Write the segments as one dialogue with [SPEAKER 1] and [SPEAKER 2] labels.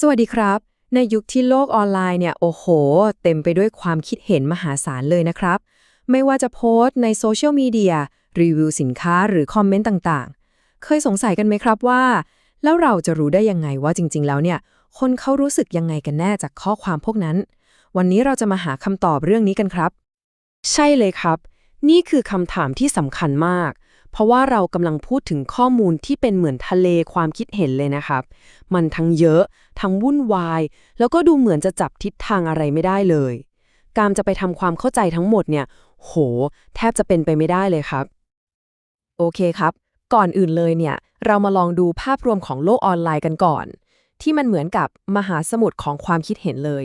[SPEAKER 1] สวัสดีครับ ในยุคที่โลกออนไลน์เนี่ย โอ้โห เต็มไปด้วยความคิดเห็นมหาศาลเลยนะครับ ไม่ว่าจะโพสต์ในโซเชียลมีเดียรีวิวสินค้าหรือคอมเมนต์ต่างๆ เคยสงสัยกันไหมครับว่า แล้วเราจะรู้ได้ยังไงว่าจริง ๆ แล้วเนี่ย คนเขารู้สึกยังไงกันแน่จากข้อความพวกนั้น วันนี้เราจะมาหาคำตอบเรื่องนี้กันครับ
[SPEAKER 2] ใช่เลยครับ นี่คือคำถามที่สำคัญมาก เพราะว่าเรากำลังพูดถึงข้อมูลที่เป็นเหมือนทะเลความคิดเห็นเลยนะครับ มันทั้งเยอะ ทั้งวุ่นวาย แล้วก็ดูเหมือนจะจับทิศทางอะไรไม่ได้เลย การจะไปทำความเข้าใจทั้งหมดเนี่ย โห แทบจะเป็นไปไม่ได้เลยครับ
[SPEAKER 1] โอเคครับ ก่อนอื่นเลยเนี่ย เรามาลองดูภาพรวมของโลกออนไลน์กันก่อน ที่มันเหมือนกับมหาสมุทรของความคิดเห็นเลย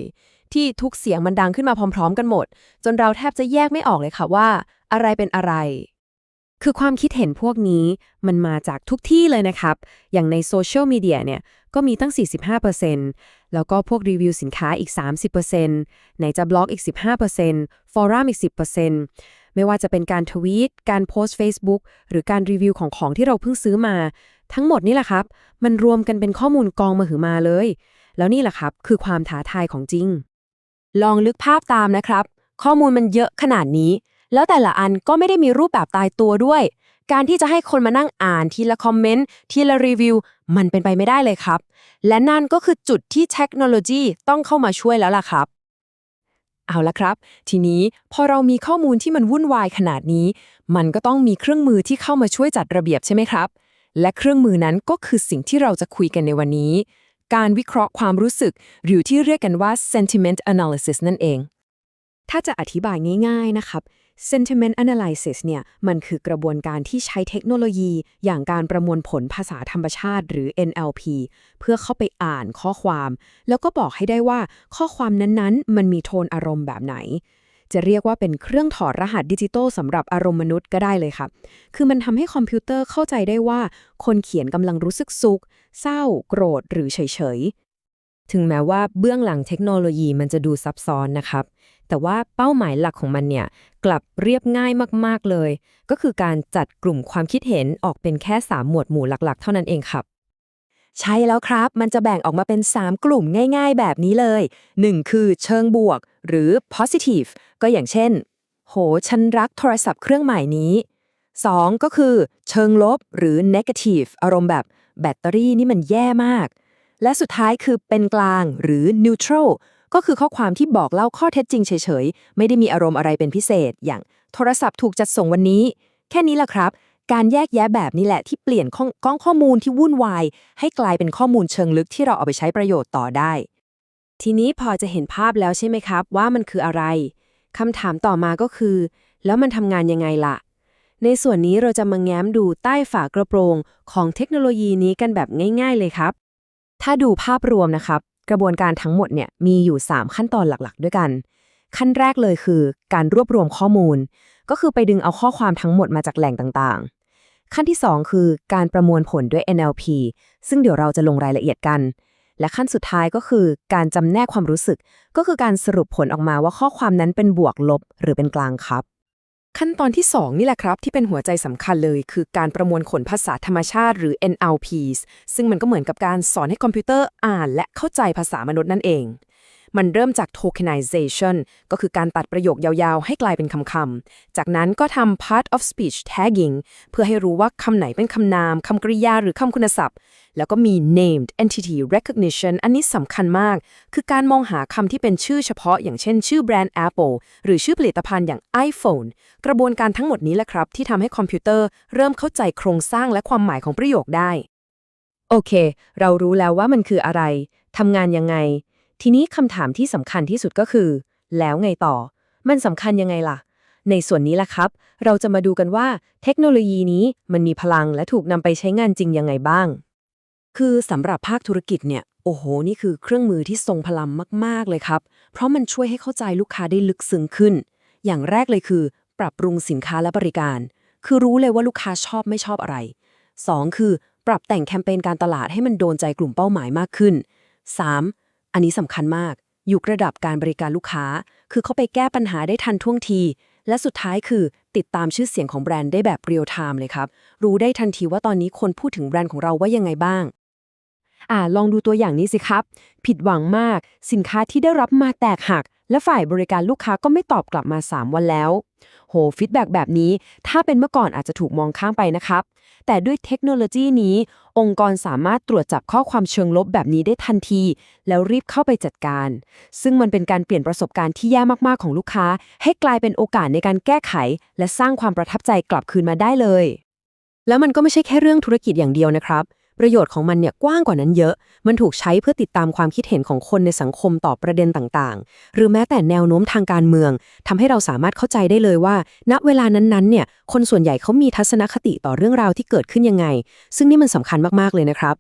[SPEAKER 1] ที่ทุกเสียงมันดังขึ้นมาพร้อม ๆ กันหมด จนเราแทบจะแยกไม่ออกเลยค่ะว่า อะไรเป็นอะไร คือความคิดเห็นพวกนี้มันมาจากทุกที่เลยนะครับ อย่างในโซเชียลมีเดียเนี่ย ก็มีตั้ง 45%แล้วก็พวกรีวิวสินค้าอีก 30%ไหนจะบล็อกอีก 15%ฟอรัมอีก 10%ไม่ว่าจะเป็นการทวีต การโพสต์ Facebook หรือการรีวิวของของที่เราเพิ่งซื้อมา ทั้งหมดนี่แหละครับ มันรวมกันเป็นข้อมูลกองมาหึมาเลย แล้วนี่แหละครับ คือความท้าทายของจริง ลองลึกภาพตามนะครับ ข้อมูลมันเยอะขนาดนี้ แล้วแต่ละอันก็ไม่ได้มีรูปแบบตายตัวด้วย การที่จะให้คนมานั่งอ่านทีละคอมเมนต์ทีละรีวิว มันเป็นไปไม่ได้เลยครับ และนั่นก็คือจุดที่เทคโนโลยีต้องเข้ามาช่วยแล้วล่ะครับ เอาละครับ ทีนี้พอเรามีข้อมูลที่มันวุ่นวายขนาดนี้ มันก็ต้องมีเครื่องมือที่เข้ามาช่วยจัดระเบียบใช่ไหมครับ และเครื่องมือนั้นก็คือสิ่งที่เราจะคุยกันในวันนี้ การวิเคราะห์ความรู้สึก หรือที่เรียกกันว่า sentiment analysis นั่นเองถ้าจะอธิบายง่าย ๆ นะครับ sentiment analysis เนี่ยมันคือกระบวนการที่ใช้เทคโนโลยีอย่างการประมวลผลภาษาธรรมชาติหรือ NLP เพื่อเข้าไปอ่านข้อความ แล้วก็บอกให้ได้ว่าข้อความนั้นๆ มันมีโทนอารมณ์แบบไหน จะเรียกว่าเป็นเครื่องถอดรหัสดิจิตอลสำหรับอารมณ์มนุษย์ก็ได้เลยครับคือมันทำให้คอมพิวเตอร์เข้าใจได้ว่า คนเขียนกำลังรู้สึกสุข เศร้า โกรธ หรือเฉย ถึงแม้ว่าเบื้องหลังเทคโนโลยีมันจะดูซับซ้อนนะครับ แต่ว่าเป้าหมายหลักของมันเนี่ย กลับเรียบง่ายมากๆเลย ก็คือการจัดกลุ่มความคิดเห็นออกเป็นแค่ 3 หมวดหมู่หลักๆ เท่านั้นเองครับ ใช่แล้วครับ มันจะแบ่งออกมาเป็น 3 กลุ่มง่ายๆ แบบนี้เลย 1 คือเชิงบวก หรือ positive ก็อย่างเช่น โห ฉันรักโทรศัพท์เครื่องใหม่นี้ 2 ก็คือ เชิงลบ หรือ negative อารมณ์แบบแบตเตอรี่นี่มันแย่มาก และสุดท้ายคือเป็นกลางหรือ neutral ก็คือข้อความที่บอกเล่าข้อเท็จจริงเฉยๆ ไม่ได้มีอารมณ์อะไรเป็นพิเศษ อย่างโทรศัพท์ถูกจัดส่งวันนี้ แค่นี้แหละครับ การแยกแยะแบบนี้แหละที่เปลี่ยนข้องก้องข้อมูลที่วุ่นวาย ให้กลายเป็นข้อมูลเชิงลึกที่เราเอาไปใช้ประโยชน์ต่อได้ ทีนี้พอจะเห็นภาพแล้วใช่ไหมครับ ว่ามันคืออะไรคำถามต่อมาก็คือ แล้วมันทำงานยังไงล่ะ ในส่วนนี้เราจะมาแง้มดูใต้ฝากระโปรงของเทคโนโลยีนี้กันแบบง่าย ๆ เลยครับ ถ้าดูภาพรวมนะครับ กระบวนการทั้งหมดเนี่ยมีอยู่ 3 ขั้นตอนหลักๆ ด้วยกัน ขั้นแรกเลยคือ การรวบรวมข้อมูล ก็คือไปดึงเอาข้อความทั้งหมดมาจากแหล่งต่างๆ ขั้นที่ 2 คือการประมวลผลด้วย NLP ซึ่งเดี๋ยวเราจะลงรายละเอียดกัน และขั้นสุดท้ายก็คือ การจำแนกความรู้สึก ก็คือการสรุปผลออกมาว่าข้อความนั้นเป็นบวกลบ หรือเป็นกลางครับ ขั้นตอนที่ 2 นี่แหละครับ ที่เป็นหัวใจสำคัญเลย คือการประมวลผลภาษาธรรมชาติหรือ NLPs ซึ่งมันก็เหมือนกับการสอนให้คอมพิวเตอร์อ่าน และเข้าใจภาษามนุษย์นั่นเอง มันเริ่มจาก tokenization ก็คือการตัดประโยคยาวๆ ให้กลายเป็นคำๆ จากนั้นก็ทำ part of speech tagging เพื่อให้รู้ว่าคำไหนเป็นคำนาม คำกริยาหรือคำคุณศัพท์ แล้วก็มี named entity recognition อันนี้สำคัญมาก คือการมองหาคำที่เป็นชื่อเฉพาะ อย่างเช่น ชื่อแบรนด์ Apple หรือชื่อผลิตภัณฑ์อย่าง iPhone กระบวนการทั้งหมดนี้แหละครับ ที่ทำให้คอมพิวเตอร์เริ่มเข้าใจโครงสร้างและความหมายของประโยคได้โอเค เรารู้แล้วว่ามันคืออะไร ทำงานยังไง ทีนี้คำถามที่สำคัญที่สุดก็คือ แล้วไงต่อ มันสำคัญยังไงล่ะ ในส่วนนี้แหละครับ เราจะมาดูกันว่าเทคโนโลยีนี้มันมีพลังและถูกนำไปใช้งานจริงยังไงบ้าง คือสำหรับภาคธุรกิจเนี่ย โอ้โห นี่คือเครื่องมือที่ทรงพลังมาก ๆ เลยครับ เพราะมันช่วยให้เข้าใจลูกค้าได้ลึกซึ้งขึ้น อย่างแรกเลยคือ ปรับปรุงสินค้าและบริการ คือรู้เลยว่าลูกค้าชอบไม่ชอบอะไร 2. คือ ปรับแต่งแคมเปญการตลาดให้มันโดนใจกลุ่มเป้าหมายมากขึ้น 3. อันนี้สำคัญมาก อยู่ระดับการบริการลูกค้า คือเขาไปแก้ปัญหาได้ทันท่วงที และสุดท้ายคือติดตามชื่อเสียงของแบรนด์ได้แบบเรียลไทม์เลยครับ รู้ได้ทันทีว่าตอนนี้คนพูดถึงแบรนด์ของเราว่ายังไงบ้าง
[SPEAKER 2] อ่าลองดูตัวอย่างนี้สิครับ ผิดหวังมาก สินค้าที่ได้รับมาแตกหัก และฝ่ายบริการลูกค้าก็ไม่ตอบกลับมา 3 วันแล้ว โหฟีดแบ็กแบบนี้ ถ้าเป็นเมื่อก่อนอาจจะถูกมองข้ามไปนะครับ แต่ด้วยเทคโนโลยีนี้ องค์กรสามารถตรวจจับข้อความเชิงลบแบบนี้ได้ทันที แล้วรีบเข้าไปจัดการ ซึ่งมันเป็นการเปลี่ยนประสบการณ์ที่แย่มากๆของลูกค้า ให้กลายเป็นโอกาสในการแก้ไข และสร้างความประทับใจกลับคืนมาได้เลย แล้วมันก็ไม่ใช่แค่เรื่องธุรกิจอย่างเดียวนะครับ ประโยชน์ของมันเนี่ยกว้างกว่านั้นเยอะ มันถูกใช้เพื่อติดตามความคิดเห็นของคนในสังคมต่อประเด็นต่างๆ หรือแม้แต่แนวโน้มทางการเมืองทำให้เราสามารถเข้าใจได้เลยว่า ณเวลานั้นๆเนี่ยคนส่วนใหญ่เขามีทัศนคติต่อเรื่องราวที่เกิดขึ้นยังไง ซึ่งนี่มันสำคัญมากๆเลยนะครับ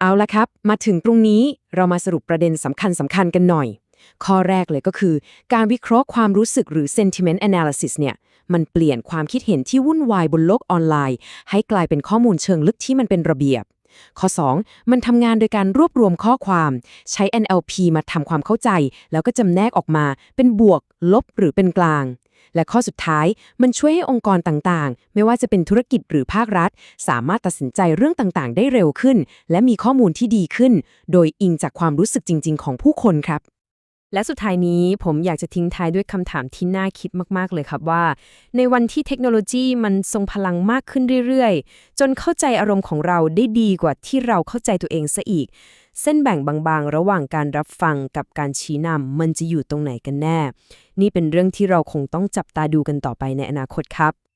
[SPEAKER 2] เอาละครับ มาถึงตรงนี้เรามาสรุปประเด็นสำคัญสำคัญๆกันหน่อย ข้อแรกเลยก็คือ การวิเคราะห์ความรู้สึกหรือ sentiment analysis เนี่ย มันเปลี่ยนความคิดเห็นที่วุ่นวายบนโลกออนไลน์ ให้กลายเป็นข้อมูลเชิงลึกที่มันเป็นระเบียบ ข้อ 2 มันทำงานโดยการรวบรวมข้อความ ใช้ NLP มาทำความเข้าใจ แล้วก็จำแนกออกมา เป็นบวก ลบหรือเป็นกลางและข้อสุดท้ายมันช่วยให้องค์กรต่างๆ ไม่ว่าจะเป็นธุรกิจหรือภาครัฐ สามารถตัดสินใจเรื่องต่างๆ ได้เร็วขึ้น และมีข้อมูลที่ดีขึ้น โดยอิงจากความรู้สึกจริง ๆ ของผู้คนครับ และสุดท้ายนี้ผมอยากจะทิ้งท้ายด้วยคำถามที่น่าคิดมาก ๆ เลยครับว่า ในวันที่เทคโนโลยีมันทรงพลังมากขึ้นเรื่อย ๆ จนเข้าใจอารมณ์ของเราได้ดีกว่าที่เราเข้าใจตัวเองซะอีก เส้นแบ่งบางๆ ระหว่างการรับฟังกับการชี้นำมันจะอยู่ตรงไหนกันแน่ นี่เป็นเรื่องที่เราคงต้องจับตาดูกันต่อไปในอนาคตครับ